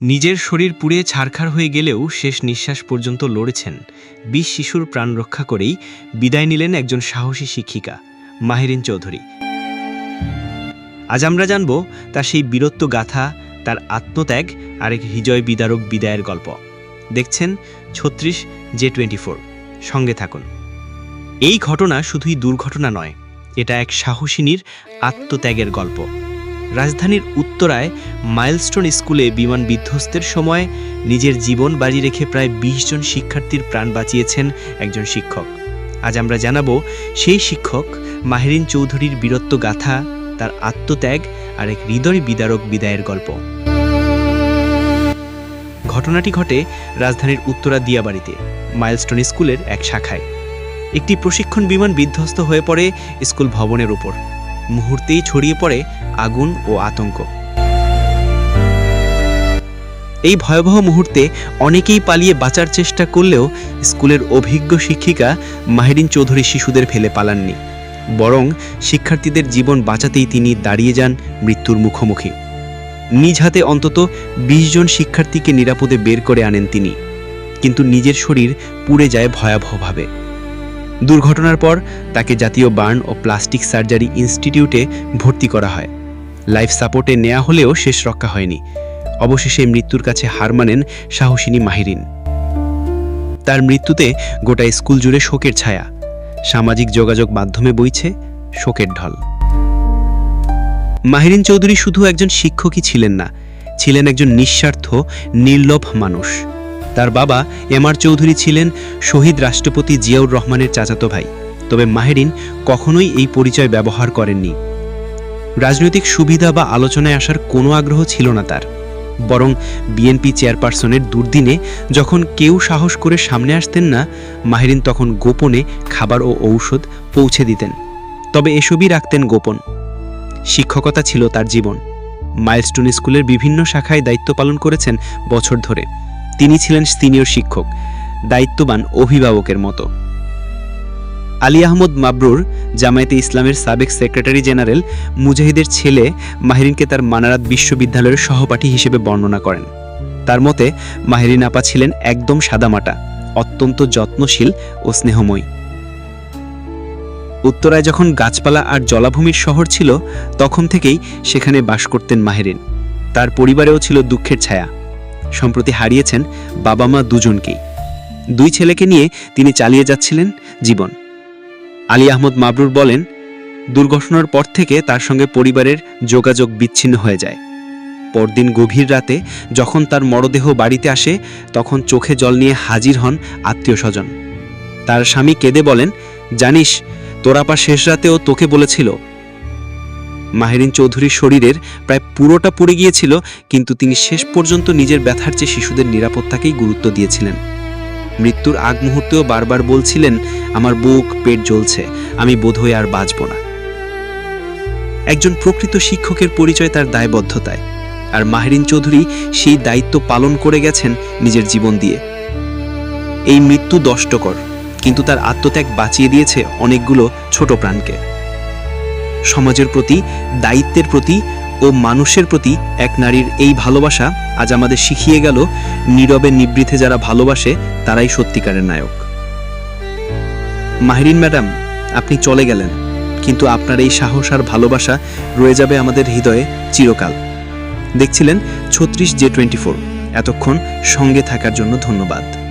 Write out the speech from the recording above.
নিজের শরীর পুড়ে ছারখার হয়ে গেলেও শেষ নিঃশ্বাস পর্যন্ত লড়েছেন। বিশ শিশুর প্রাণ রক্ষা করেই বিদায় নিলেন একজন সাহসী শিক্ষিকা, মাহিরিন চৌধুরী। আজ আমরা জানব তার সেই বীরত্ব গাথা, তার আত্মত্যাগ, আর এক হৃদয় বিদারক বিদায়ের গল্প। দেখছেন ছত্রিশ জে টোয়েন্টি ফোর সঙ্গে থাকুন। এই ঘটনা শুধুই দুর্ঘটনা নয়, এটা এক সাহসিনীর আত্মত্যাগের গল্প। রাজধানীর উত্তরায় মাইলস্টোন স্কুলে বিমান বিধ্বস্তের সময় নিজের জীবন বাজি রেখে প্রায় ২০ জন শিক্ষার্থীর প্রাণ বাঁচিয়েছেন একজন শিক্ষক। আজ আমরা জানাব, সেই শিক্ষক মাহেরিন চৌধুরীর বীরত্ব গাথা, তার আত্মত্যাগ আর এক হৃদয় বিদারক বিদায়ের গল্প। ঘটনাটি ঘটে রাজধানীর উত্তরা দিয়াবাড়িতে, মাইলস্টোন স্কুলের এক শাখায়। একটি প্রশিক্ষণ বিমান বিধ্বস্ত হয়ে পড়ে স্কুল ভবনের উপর। মুহূর্তেই ছড়িয়ে পড়ে আগুন ও আতঙ্ক। এই ভয়াবহ মুহূর্তে অনেকেই পালিয়ে বাঁচার চেষ্টা করলেও স্কুলের অভিজ্ঞ শিক্ষিকা মাহেরিন চৌধুরী শিশুদের ফেলে পালাননি। বরং শিক্ষার্থীদের জীবন বাঁচাতেই তিনি দাঁড়িয়ে যান মৃত্যুর মুখোমুখি। নিজ হাতে অন্তত ২০ জন শিক্ষার্থীকে নিরাপদে বের করে আনেন তিনি। কিন্তু নিজের শরীর পুড়ে যায় ভয়াবহভাবে। দুর্ঘটনার পর তাকে জাতীয় বার্ন ও প্লাস্টিক সার্জারি ইনস্টিটিউটে ভর্তি করা হয়। লাইফ সাপোর্টে নেওয়া হলেও শেষ রক্ষা হয়নি। অবশেষে মৃত্যুর কাছে হার মানেন সাহসিনী মাহিরিন। তার মৃত্যুতে গোটা স্কুল জুড়ে শোকের ছায়া। সামাজিক যোগাযোগ মাধ্যমে বইছে শোকের ঢল। মাহিরিন চৌধুরী শুধু একজন শিক্ষকই ছিলেন না, ছিলেন একজন নিঃস্বার্থ, নির্লোভ মানুষ। তার বাবা এম আর চৌধুরী ছিলেন শহীদ রাষ্ট্রপতি জিয়াউর রহমানের চাচাতো ভাই। তবে মাহেরিন কখনোই এই পরিচয় ব্যবহার করেননি। রাজনৈতিক সুবিধা বা আলোচনায় আসার কোনো আগ্রহ ছিল না তার। বরং বিএনপি চেয়ারপারসনের দুর্দিনে যখন কেউ সাহস করে সামনে আসতেন না, মাহেরিন তখন গোপনে খাবার ও ঔষধ পৌঁছে দিতেন। তবে এসবই রাখতেন গোপন। শিক্ষকতা ছিল তার জীবন। মাইলস্টোন স্কুলের বিভিন্ন শাখায় দায়িত্ব পালন করেছেন বছর ধরে। তিনি ছিলেন সিনিয়র শিক্ষক, দায়িত্ববান অভিভাবকের মতো। আলী আহমদ মাবরুর জামায়াতে ইসলামের সাবেক সেক্রেটারি জেনারেল মুজাহিদের ছেলে মাহিরিনকে তার মানারাত বিশ্ববিদ্যালয়ের সহপাঠী হিসেবে বর্ণনা করেন। তার মতে, মাহিরিন আপা ছিলেন একদম সাদামাটা, অত্যন্ত যত্নশীল ও স্নেহময়ী। উত্তরায় যখন গাছপালা আর জলাভূমির শহর ছিল, তখন থেকেই সেখানে বাস করতেন মাহেরিন। তার পরিবারেও ছিল দুঃখের ছায়া। সম্প্রতি হারিয়েছেন বাবা মা দুজনকেই। দুই ছেলেকে নিয়ে তিনি চালিয়ে যাচ্ছিলেন জীবন। আলী আহমদ মাবরুর বলেন, দুর্ঘটনার পর থেকে তার সঙ্গে পরিবারের যোগাযোগ বিচ্ছিন্ন হয়ে যায়। পরদিন গভীর রাতে যখন তার মরদেহ বাড়িতে আসে, তখন চোখে জল নিয়ে হাজির হন আত্মীয় স্বজন তার স্বামী কেঁদে বলেন, জানিস তোরাপা শেষ রাতেও তোকে বলেছিল মাহেরিন চৌধুরীর শরীরের প্রায় পুরোটা পুড়ে গিয়েছিল, কিন্তু তিনি শেষ পর্যন্ত নিজের ব্যথার চেয়ে শিশুদের নিরাপত্তাকেই গুরুত্ব দিয়েছিলেন। মৃত্যুর আগ মুহূর্তেও বারবার বলছিলেন, আমার বুক, পেট জ্বলছে, আমি বোধহয় আর বাঁচব না। একজন প্রকৃত শিক্ষকের পরিচয় তার দায়বদ্ধতায়, আর মাহেরিন চৌধুরী সেই দায়িত্ব পালন করে গেছেন নিজের জীবন দিয়ে। এই মৃত্যু দষ্টকর, কিন্তু তার আত্মত্যাগ বাঁচিয়ে দিয়েছে অনেকগুলো ছোট প্রাণকে। সমাজের প্রতি, দায়িত্বের প্রতি ও মানুষের প্রতি এক নারীর এই ভালোবাসা আজ আমাদের শিখিয়ে গেল, নীরবে নিবৃথে যারা ভালোবাসে তারাই সত্যিকারের নায়ক। মাহিরিন ম্যাডাম, আপনি চলে গেলেন, কিন্তু আপনার এই সাহস আর ভালোবাসা রয়ে যাবে আমাদের হৃদয়ে চিরকাল। দেখছিলেন ছত্রিশ জে টোয়েন্টি ফোর। এতক্ষণ সঙ্গে থাকার জন্য ধন্যবাদ।